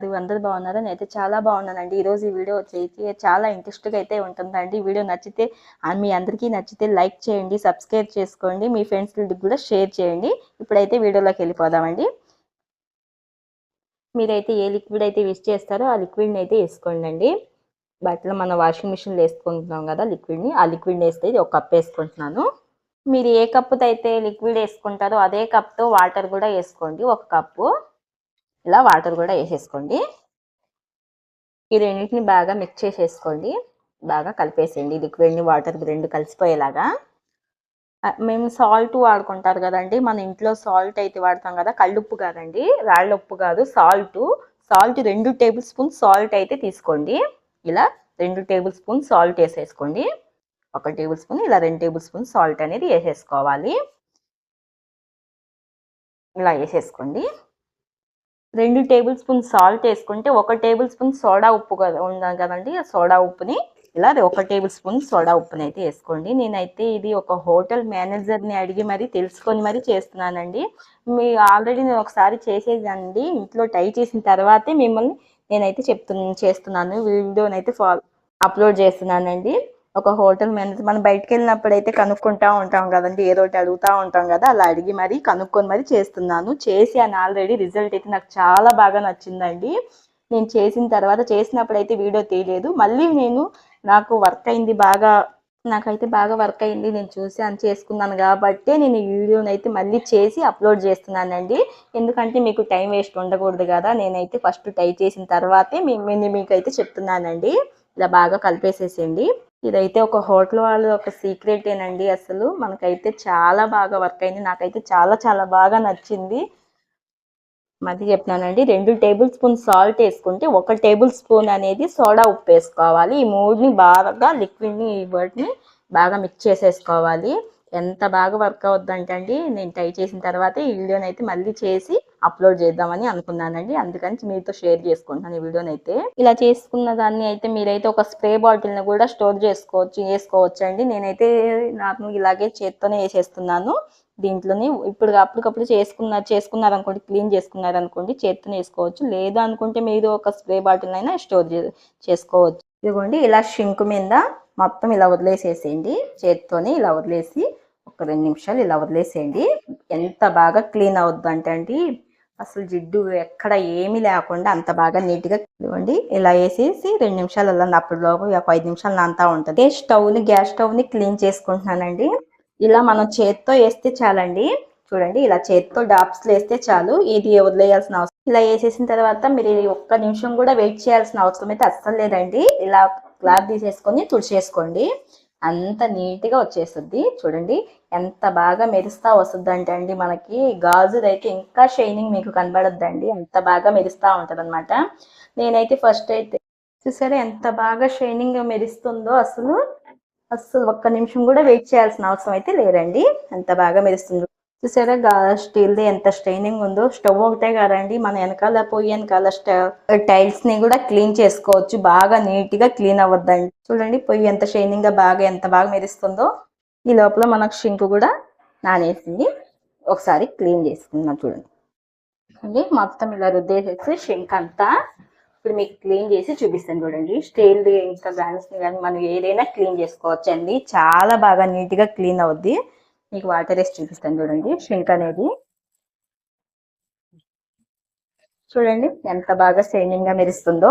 అందరూ బాగున్నారా? నేనైతే చాలా బాగున్నానండి. ఈరోజు ఈ వీడియో వచ్చేసి చాలా ఇంట్రెస్ట్గా అయితే ఉంటుందండి. వీడియో నచ్చితే మీ అందరికీ నచ్చితే లైక్ చేయండి సబ్స్క్రైబ్ చేసుకోండి మీ ఫ్రెండ్స్కి కూడా షేర్ చేయండి. ఇప్పుడైతే వీడియోలోకి వెళ్ళిపోదామండి. మీరైతే ఏ లిక్విడ్ అయితే యూస్ చేస్తారో ఆ లిక్విడ్ని అయితే వేసుకోండి అండి బట్టలు వాషింగ్ మిషన్లో వేసుకుంటున్నాం కదా లిక్విడ్ని ఆ లిక్విడ్ని వేస్తే ఇది ఒక కప్ వేసుకుంటున్నాను. మీరు ఏ కప్పుతో అయితే లిక్విడ్ వేసుకుంటారో అదే కప్తో వాటర్ కూడా వేసుకోండి ఒక కప్పు. ఇలా వాటర్ కూడా వేసేసుకోండి. ఈ రెండింటిని బాగా మిక్స్ చేసేసుకోండి. బాగా కలిపేసేయండి. లిక్విడ్ని వాటర్ రెండు కలిసిపోయేలాగా. మేము సాల్ట్ వాడుకుంటారు కదండి. మన ఇంట్లో సాల్ట్ అయితే వాడతాం కదా కళ్ళుప్పు కాదండి. రాళ్ళ ఉప్పు కాదు సాల్ట్ సాల్ట్ రెండు టేబుల్ స్పూన్ సాల్ట్ అయితే తీసుకోండి. ఇలా రెండు టేబుల్ స్పూన్ సాల్ట్ వేసేసుకోండి. ఒక టేబుల్ స్పూన్ ఇలా రెండు టేబుల్ స్పూన్ సాల్ట్ అనేది వేసేసుకోవాలి. ఇలా వేసేసుకోండి. రెండు టేబుల్ స్పూన్ సాల్ట్ వేసుకుంటే ఒక టేబుల్ స్పూన్ సోడా ఉప్పు కదా ఉండాలి కదండి? ఆ సోడా ఉప్పుని ఇలా ఒక టేబుల్ స్పూన్ సోడా ఉప్పుని అయితే వేసుకోండి. నేనైతే ఇది ఒక హోటల్ మేనేజర్ని అడిగి మరీ తెలుసుకొని మరీ చేస్తున్నానండి. మీ ఆల్రెడీ నేను ఒకసారి చేసేదండి ఇంట్లో ట్రై చేసిన తర్వాతే మిమ్మల్ని నేనైతే చెప్తు చేస్తున్నాను. వీడియోనైతే ఫాలో అప్లోడ్ చేస్తున్నానండి. ఒక హోటల్ మేనేజర్ మనం బయటకు వెళ్ళినప్పుడు అయితే కనుక్కుంటా ఉంటాం కదండి ఏదో ఒకటి అడుగుతూ ఉంటాం కదా అలా అడిగి మరీ కనుక్కొని మరీ చేస్తున్నాను. చేశాను ఆల్రెడీ రిజల్ట్ అయితే నాకు చాలా బాగా నచ్చిందండి. నేను చేసిన తర్వాత చేసినప్పుడు అయితే వీడియో తీయలేదు. మళ్ళీ నేను నాకు వర్క్ అయింది బాగా నాకైతే బాగా వర్క్ అయింది నేను చూసి అని చేసుకున్నాను కాబట్టి నేను ఈ వీడియోని అయితే మళ్ళీ చేసి అప్లోడ్ చేస్తున్నానండి. ఎందుకంటే మీకు టైం వేస్ట్ ఉండకూడదు కదా నేనైతే ఫస్ట్ ట్రై చేసిన తర్వాతే మీ మీ- మీకైతే చెప్తున్నానండి. ఇలా బాగా కలిపేసేసేయండి. ఇదైతే ఒక హోటల్ వాళ్ళు ఒక సీక్రెట్ ఏనండి అసలు. మనకైతే చాలా బాగా వర్క్ అయింది. నాకైతే చాలా చాలా బాగా నచ్చింది. మళ్ళీ చెప్తున్నానండి. రెండు టేబుల్ స్పూన్ సాల్ట్ వేసుకుంటే ఒక టేబుల్ స్పూన్ అనేది సోడా ఉప్పు వేసుకోవాలి. ఈ మూడుని బాగా లిక్విడ్ని వాటిని బాగా మిక్స్ చేసేసుకోవాలి. ఎంత బాగా వర్క్ అవుద్దంటే అండి నేను ట్రై చేసిన తర్వాత ఈ వీడియోని అయితే మళ్ళీ చేసి అప్లోడ్ చేద్దామని అనుకున్నానండి. అందుకని మీతో షేర్ చేసుకుంటున్నాను ఈ వీడియోని అయితే ఇలా చేసుకున్న దాన్ని అయితే మీరైతే ఒక స్ప్రే బాటిల్ని కూడా స్టోర్ చేసుకోవచ్చు వేసుకోవచ్చు అండి నేనైతే నార్మల్ ఇలాగే చేత్తోనే వేసేస్తున్నాను దీంట్లోని ఇప్పుడు అప్పటికప్పుడు చేసుకున్న చేసుకున్నారు అనుకోండి క్లీన్ చేసుకున్నారు అనుకోండి చేత్తోనే వేసుకోవచ్చు లేదు అనుకుంటే మీరు ఒక స్ప్రే బాటిల్ అయినా స్టోర్ చే చేసుకోవచ్చు. ఇదిగోండి ఇలా షింక్ మీద మొత్తం ఇలా వదిలేసేసేయండి. చేత్తోని ఇలా వదిలేసి ఒక రెండు నిమిషాలు ఇలా వదిలేసేయండి. ఎంత బాగా క్లీన్ అవుద్ది అంటే అండి అసలు జిడ్డు ఎక్కడ ఏమీ లేకుండా అంత బాగా నీట్గా ఇవ్వండి ఇలా వేసేసి రెండు నిమిషాలు అలా అప్పటిలోపు ఒక ఐదు నిమిషాలు అంతా ఉంటుంది. స్టవ్ని గ్యాస్ స్టవ్ని క్లీన్ చేసుకుంటున్నానండి. ఇలా మనం చేత్తో వేస్తే చాలండి. చూడండి ఇలా చేత్తో డాప్స్లు వేస్తే చాలు. ఇది వదిలేయాల్సిన అవసరం ఇలా వేసేసిన తర్వాత మీరు ఒక్క నిమిషం కూడా వెయిట్ చేయాల్సిన అవసరం అయితే అస్సలు లేదండి. ఇలా క్లాత్ తీసేసుకొని తుడిచేసుకోండి. అంత నీట్గా వచ్చేస్తుంది. చూడండి ఎంత బాగా మెరుస్తా వస్తుంది అంటే అండి మనకి గాజుది అయితే ఇంకా షైనింగ్ మీకు కనబడద్దండి. అంత బాగా మెరుస్తా ఉంటుంది అనమాట నేనైతే ఫస్ట్ అయితే చూసారా ఎంత బాగా షైనింగ్ మెరుస్తుందో అసలు. అసలు ఒక్క నిమిషం కూడా వెయిట్ చేయాల్సిన అవసరం అయితే లేదండి. ఎంత బాగా మెరుస్తుంది చూసారా? గా స్టీల్ది ఎంత స్టైనింగ్ ఉందో. స్టవ్ ఒకటే కాదండి మన వెనకాల పొయ్యి వెనకాల టైల్స్ని కూడా క్లీన్ చేసుకోవచ్చు. బాగా నీట్గా క్లీన్ అవ్వద్దండి. చూడండి పొయ్యి ఎంత షైనింగ్గా బాగా ఎంత బాగా మెరుస్తుందో. ఈ లోపల మనకు షింక్ కూడా నానేసింది ఒకసారి క్లీన్ చేసుకుందాం చూడండి. అండి మొత్తం ఇలా రుద్దేసేసి షింక్ అంతా ఇప్పుడు మీకు క్లీన్ చేసి చూపిస్తాను చూడండి. స్టీల్ ఇంకా గ్లాన్స్ కానీ మనం ఏదైనా క్లీన్ చేసుకోవచ్చు అండి చాలా బాగా నీట్గా క్లీన్ అవుద్ది. మీకు వాటర్ వేసి చూపిస్తాను చూడండి. షింక్ అనేది. చూడండి ఎంత బాగా షైనింగ్గా మెరుస్తుందో.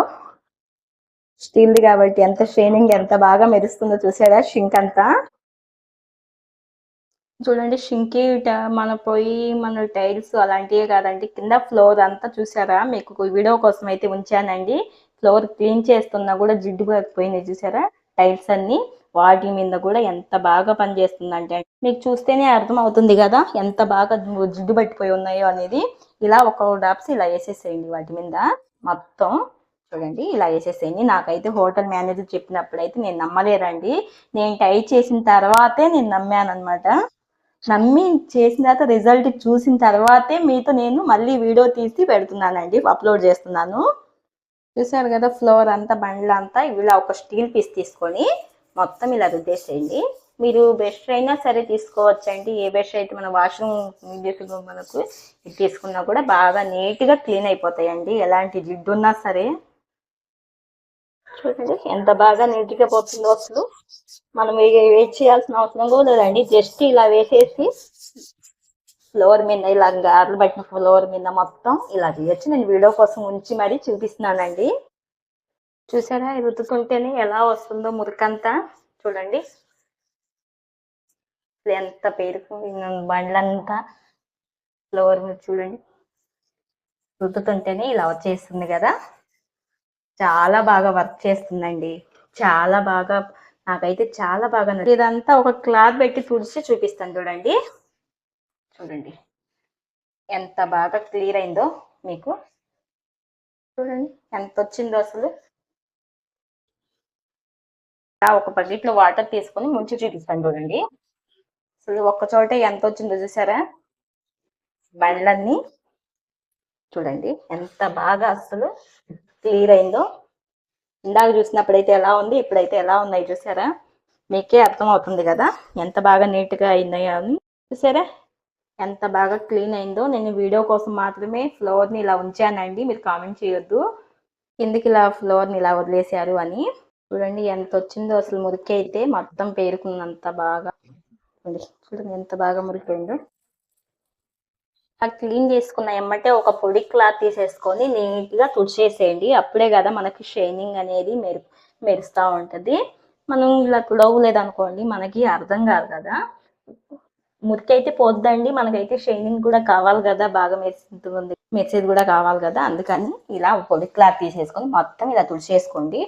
స్టీల్ది కాబట్టి ఎంత షైనింగ్ ఎంత బాగా మెరుస్తుందో చూసారా షింక్ అంతా. చూడండి షింకి మన పొయ్యి మన టైల్స్ అలాంటివే కాదండి. కింద ఫ్లోర్ అంతా చూసారా? మీకు వీడియో కోసం అయితే ఉంచానండి. ఫ్లోర్ క్లీన్ చేస్తున్నా కూడా జిడ్డు పోయినాయి చూసారా? టైల్స్ అన్ని. వాటి మీద కూడా ఎంత బాగా పనిచేస్తుందంటే మీకు చూస్తేనే అర్థం అవుతుంది కదా ఎంత బాగా జిడ్డు పట్టిపోయి ఉన్నాయో అనేది. ఇలా ఒక డాప్స్ ఇలా వేసేసేయండి వాటి మీద. మొత్తం చూడండి ఇలా వేసేసేయండి. నాకైతే హోటల్ మేనేజర్ చెప్పినప్పుడు అయితే నేను నమ్మలేరండి నేను టై చేసిన తర్వాతే నేను నమ్మాను అనమాట నమ్మి చేసిన తర్వాత రిజల్ట్ చూసిన తర్వాతే మీతో నేను మళ్ళీ వీడియో తీసి పెడుతున్నానండి అప్లోడ్ చేస్తున్నాను. చూసారు కదా ఫ్లోర్ అంతా బండ్లంతా ఇలా ఒక స్టీల్ పీస్ తీసుకొని మొత్తం ఇలా రుద్దేసేయండి. మీరు బ్రష్ అయినా సరే తీసుకోవచ్చండి. ఏ బ్రష్ అయితే మన వాష్రూమ్ ఇమీడియట్గా మనకు ఇది తీసుకున్నా కూడా బాగా నీట్గా క్లీన్ అయిపోతాయండి. ఎలాంటి జిడ్డు ఉన్నా సరే. చూడండి ఎంత బాగా నీట్గా పోతుందో అసలు. మనం ఇక వెయిట్ చేయాల్సిన అవసరం కూడా లేదండి. జస్ట్ ఇలా వేసేసి ఫ్లోర్ మీద ఇలా గార్లు పట్టిన ఫ్లోర్ మీద మొత్తం ఇలా చేయొచ్చు నేను వీడియో కోసం ఉంచి మరీ చూపిస్తున్నానండి. చూసారా? ఇది రుద్దుతుంటేనే ఎలా వస్తుందో మురికంతా. చూడండి. ఎంత పేరుకు? బండ్లంతా. ఫ్లోర్ మీద చూడండి. రుద్దుతుంటేనే ఇలా వచ్చేస్తుంది కదా. చాలా బాగా వర్క్ చేస్తుందండి. చాలా బాగా నాకైతే చాలా బాగా ఇదంతా ఒక క్లాత్ పెట్టి తుడిచి చూపిస్తాను చూడండి. చూడండి. ఎంత బాగా క్లియర్ అయిందో మీకు. చూడండి. ఎంత వచ్చిందో అసలు. ఇలా ఒక బకెట్లో వాటర్ తీసుకొని ముంచి చూపిస్తాను చూడండి. అసలు ఒక్క చోట ఎంత వచ్చిందో చూసారా? బండ్లన్నీ. చూడండి ఎంత బాగా అసలు క్లియర్ అయిందో. ఇందాక చూసినప్పుడైతే ఎలా ఉంది ఇప్పుడైతే ఎలా ఉన్నాయి చూసారా? మీకే అర్థం అవుతుంది కదా ఎంత బాగా నీట్గా అయినాయో అని. చూసారా? ఎంత బాగా క్లీన్ అయిందో. నేను వీడియో కోసం మాత్రమే ఫ్లోర్ని ఇలా ఉంచానండి మీరు కామెంట్ చేయొద్దు. ఎందుకు ఇలా ఫ్లోర్ని ఇలా వదిలేశారు అని. చూడండి ఎంత వచ్చిందో అసలు మురికి అయితే మొత్తం పేరుకున్నంత బాగా. చూడండి ఎంత బాగా మురికిపోయిందో ఆ క్లీన్ చేసుకున్న ఎమ్మటే ఒక పొడి క్లాత్ తీసేసుకొని నీట్గా తుడిచేసేయండి. అప్పుడే కదా మనకి షైనింగ్ అనేది మెరు మెరుస్తూ ఉంటుంది. మనం ఇలా తుడవలేదు అనుకోండి మనకి అర్థం కాదు కదా. మురికి అయితే పోద్దండి మనకైతే షైనింగ్ కూడా కావాలి కదా బాగా మెరుస్తుంది మెరిసేది కూడా కావాలి కదా. అందుకని ఇలా పొడి క్లాత్ తీసేసుకొని మొత్తం ఇలా తుడిచేసుకోండి.